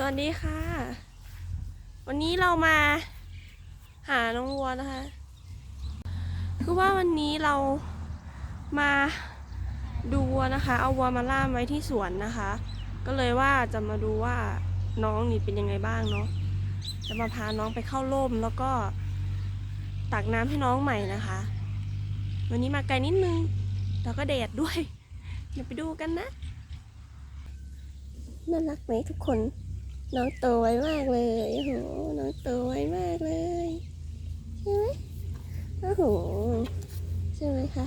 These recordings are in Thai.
สวัสดีค่ะ วันนี้เรามาหาน้องวัวนะคะ คือว่าวันนี้เรามาดูวัวนะคะ เอาวัวมาล่ามไว้ที่สวนนะคะ ก็เลยว่าจะมาดูว่าน้องนี่เป็นยังไงบ้างเนาะ จะมาพาน้องไปเข้าร่มแล้วก็ตักน้ำให้น้องใหม่นะคะ วันนี้มาไกลนิดนึง แล้วก็แดดด้วย เดี๋ยวไปดูกันนะ น่ารักไหมทุกคน น้องโตไวมากเลยโอ้โหน้องโตไวมากเลยใช่ไหมโอ้โหใช่ไหมคะ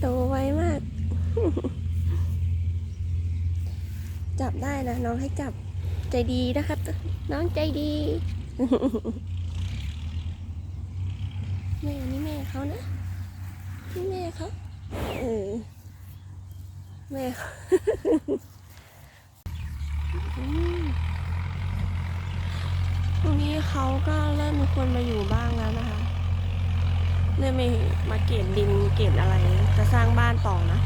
โตไวมาก จับได้นะน้องให้จับใจดีนะครับ น้องใจดีแม่นี่แม่เขานะนี่แม่เขาเออแม่เขา ตรงนี้เขาก็เริ่มมีคนมาอยู่บ้างแล้วนะคะ เริ่มมามาเก็บดินเก็บอะไร จะสร้างบ้านต่อนะ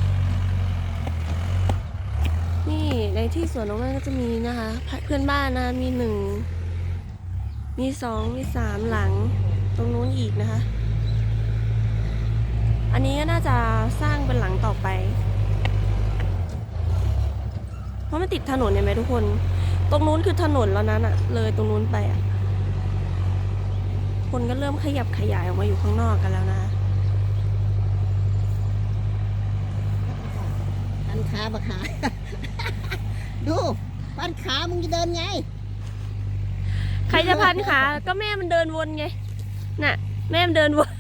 นี่ในที่สวนตรงนั้นก็จะมีนะคะ เพื่อนบ้านนะมีหนึ่ง มีสองมีสามหลัง ตรงนู้นอีกนะคะ อันนี้ก็น่าจะสร้างเป็นหลังต่อไป เพราะมันติดถนนเห็นไหมทุกคน ตรงนู้นคือถนนแล้วนั้นอะเลยตรงนู้นไปอะคนก็เริ่มขยับขยายออกมาอยู่ข้างนอกกันแล้วนะปันขาบักหาดูปันขามึงจะเดินไง ใครจะพันขาก็แม่มันเดินวนไง น่ะ แม่มันเดินวน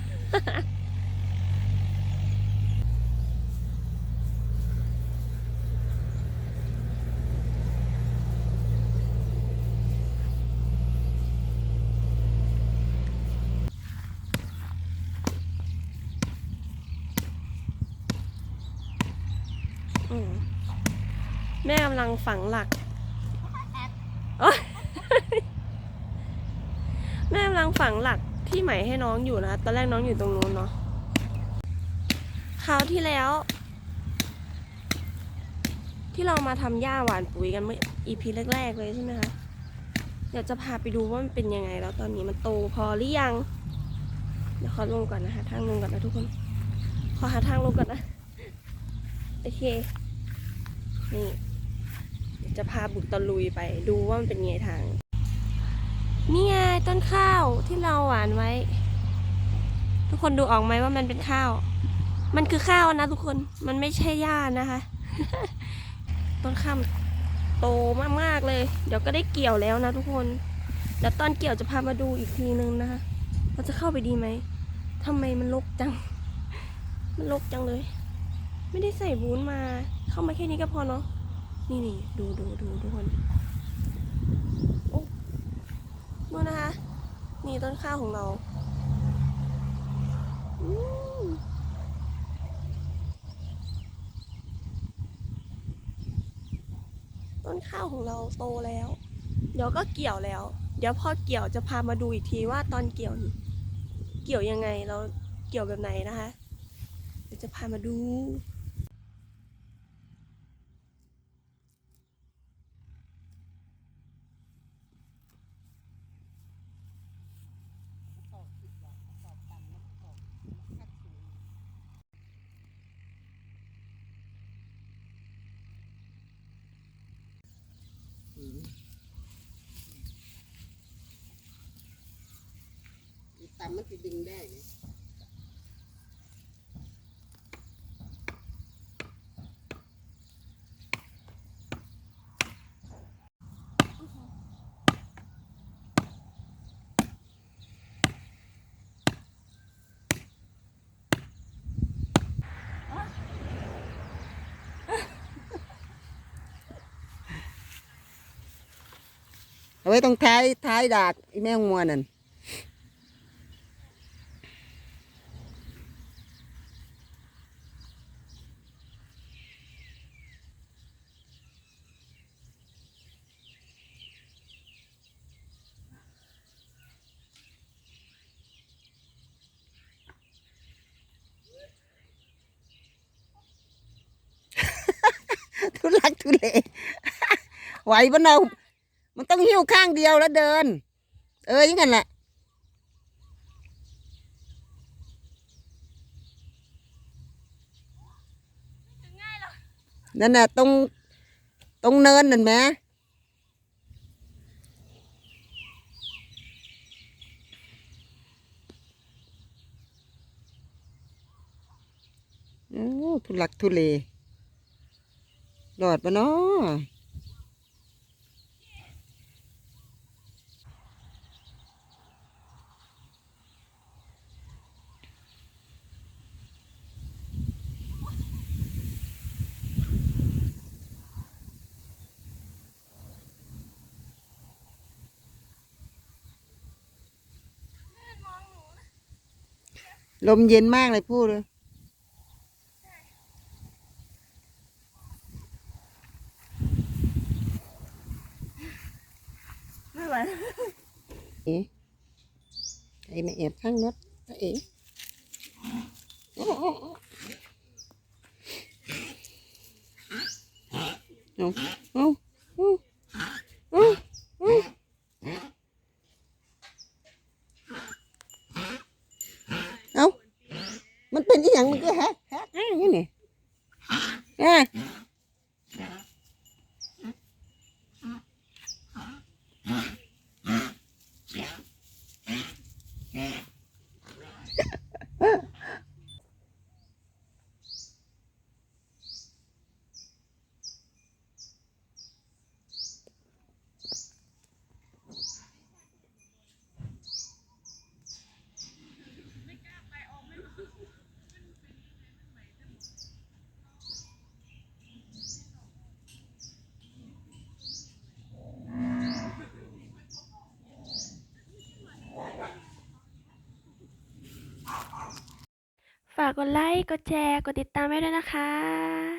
อืม แม่กำลังฝังหลักโอ๊ยแม่กำลังฝังหลักที่ใหม่ให้น้องอยู่นะ ตอนแรกน้องอยู่ตรงนู้นเนาะ คราวที่แล้ว ที่เรามาทำหญ้าหวานปุ๋ยกันเมื่ออีพีแรก ๆ เลยใช่ไหมคะ เดี๋ยวจะพาไปดูว่ามันเป็นยังไงแล้วตอนนี้มันโตพอหรือยัง เดี๋ยวขอลงก่อนนะคะทางลงก่อนนะทุกคน ขอหาทางลงก่อนนะ โอเค นี่เดี๋ยว จะพาบุกตะลุยไปดูว่ามันเป็นไงทาง นี่ไงต้นข้าวที่เราหวานไว้ ทุกคนดูออกไหมว่ามันเป็นข้าว มันคือข้าวนะทุกคนมันไม่ใช่หญ้านะคะ ต้นข้าวโตมากๆเลย เดี๋ยวก็ได้เกี่ยวแล้วนะทุกคนเดี๋ยวตอนเกี่ยวจะพามาดูอีกทีนึงนะคะว่าจะเข้าไปดีไหมทำไมมันรกจัง มันรกจังเลย ไม่ได้ใส่บูนมา เข้ามาแค่นี้ก็พอเนาะ นี่นี่ดูดูดูทุกคนโอ้ดูนะคะ นี่ต้นข้าวของเราต้นข้าวของเราโตแล้ว เดี๋ยวก็เกี่ยวแล้ว เดี๋ยวพอเกี่ยวจะพามาดูอีกทีว่าตอนเกี่ยวนี่เกี่ยวยังไงเราเกี่ยวแบบไหนนะคะ เดี๋ยวจะพามาดู ต่ำมันจะดึงได้ไงเอาไว้ตรงท้ายท้ายดากไอ้แม่งมัวนั่น ทุ ลักทุเลไหวปะเนามันต้องหิ้วข้างเดียวแล้วเดิน เอออยังงั้นแหละนั่นน่ะตรงตรงเนินนั่นไหมโอ้ทุลักทุเล หลอดปะเนาะลมเย็นมากเลยพูดเลย ไม่ไหว เอ๊ะ ใครมาแอบข้างรถเอ๊ะโอ้โอ้โอ้เอาเอาเอาเอาเอาเอามันเป็นอีหยังมันก็ฮะฮะอ้าวนี่นี่อะ ฝา กกดไลค์ กดแชร์ กดติดตามไว้ด้วยนะคะ